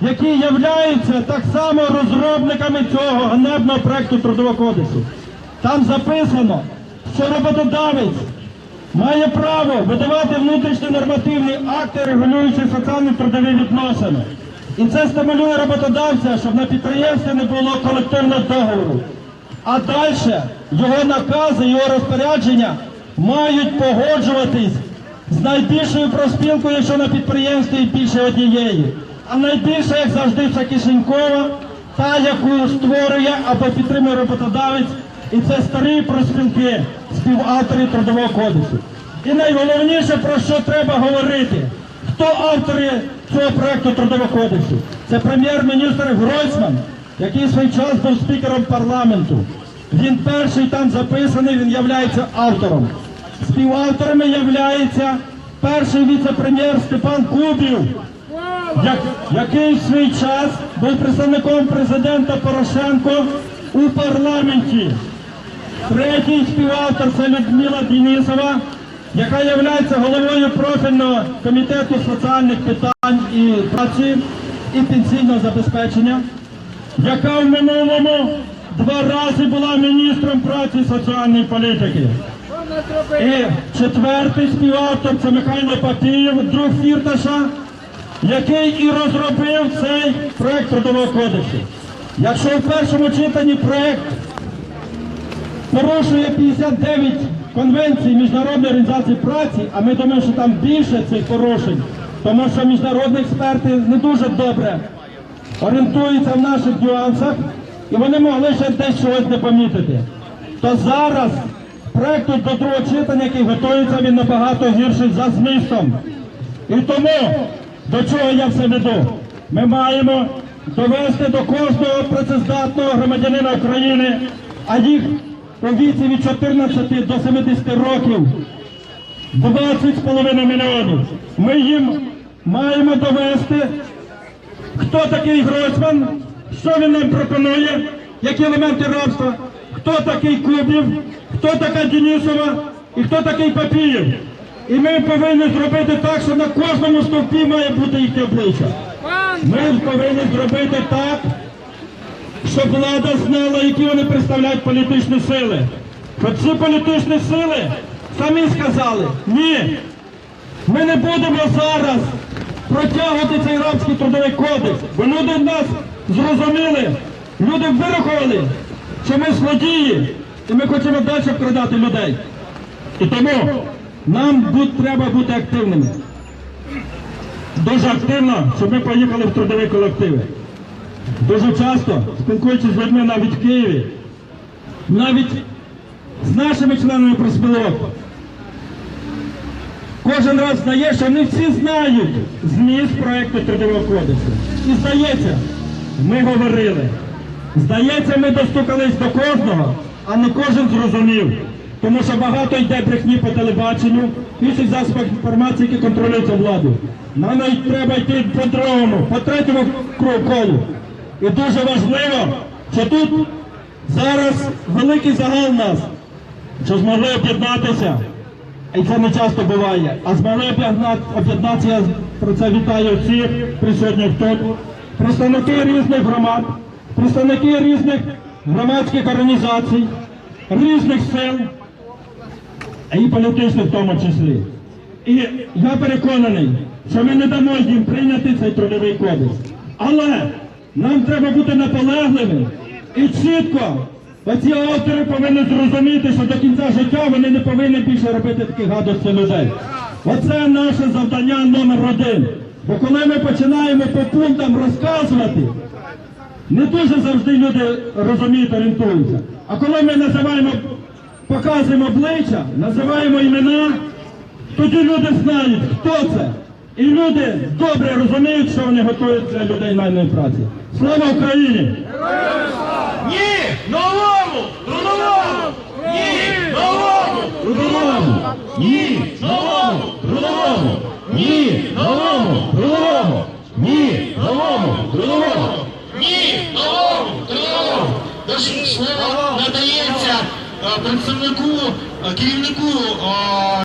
які являються так само розробниками цього ганебного проекту Трудового кодексу. Там записано, що роботодавець має право видавати внутрішні нормативні акти, регулюючи соціальні трудові відносини. І це стимулює роботодавця, щоб на підприємстві не було колективного договору. А далі його накази, його розпорядження мають погоджуватись з найбільшою профспілкою, якщо на підприємстві більше однієї. А найбільше, як завжди, це кишенькова, та, яку створює або підтримує роботодавець, і це старі профспілки, співавтори Трудового кодексу. І найголовніше, про що треба говорити, хто автори цього проекту Трудового кодексу? Це прем'єр-міністр Гройсман, який в свій час був спікером парламенту. Він перший там записаний, він являється автором. Співавторами являється перший віце-прем'єр Степан Кубів, як- який в свій час був представником президента Порошенко у парламенті. Третій співавтор це Людмила Денисова, яка є головою профільного комітету соціальних питань і праці і пенсійного забезпечення, яка в минулому два рази була міністром праці і соціальної політики. І четвертий співавтор це Михайло Папієв, друг Фірташа, який і розробив цей проект Трудового кодексу. Якщо в першому читанні проект порушує 59 конвенцій Міжнародної організації праці, а ми думаємо, що там більше цих порушень, тому що міжнародні експерти не дуже добре орієнтуються в наших нюансах, і вони могли ще десь чогось не помітити. То зараз проект тут до другого читання, який готується, він набагато гірший за змістом. І тому до чого я все веду? Ми маємо довести до кожного працездатного громадянина України, а їх у віці від 14 до 70 років 20,5 мільйонів. Ми їм маємо довести, хто такий Гройсман, що він нам пропонує, які елементи рабства, хто такий Кубів, хто така Денисова і хто такий Папієв. І ми повинні зробити так, що на кожному стовпі має бути їхнє обличчя. Ми повинні зробити так, щоб влада знала, які вони представляють політичні сили. Щоб ці політичні сили самі сказали, ні, ми не будемо зараз протягувати цей рабський трудовий кодекс, бо люди нас зрозуміли, люди вирахували, що ми злодії, і ми хочемо далі вкрадати людей. І тому нам будь, треба бути активними. Дуже активно, щоб ми поїхали в трудові колективи. Дуже часто, спілкуючись з людьми навіть в Києві, навіть з нашими членами профспілок, кожен раз знає, що не всі знають зміст проекту Трудового кодексу. І здається, ми говорили. Здається, ми достукались до кожного, а не кожен зрозумів. Тому що багато йде брехні по телебаченню, інших засобах інформації, які контролюються владою. Нам треба йти по другому, по третьому колу. І дуже важливо, що тут зараз великий загал нас, що змогли об'єднатися. І це не часто буває. А змогли об'єднатися, про це вітаю всіх присутніх тут. Представники різних громад, представники різних громадських організацій, різних сил, і політичних в тому числі. І я переконаний, що ми не дамо їм прийняти цей трудовий кодекс. Але нам треба бути наполегливими і чітко оці автори повинні зрозуміти, що до кінця життя вони не повинні більше робити таких гадостей людей. Оце наше завдання номер один. Бо коли ми починаємо по пунктам розказувати, не дуже завжди люди розуміють, орієнтуються. А коли ми називаємо, показуємо обличчя, називаємо імена, тоді люди знають, хто це. І люди добре розуміють, що вони готують для людей найманої праці. Слава Україні! Ні! Новому! Трудовому! Ні! Новому! Трудовому! Ні! Новому! Трудовому! Ні! Новому! Трудовому! Ні! Новому! Трудовому! Ні! Новому! Трудовому! Тож слово надається е, представнику, е, керівнику е,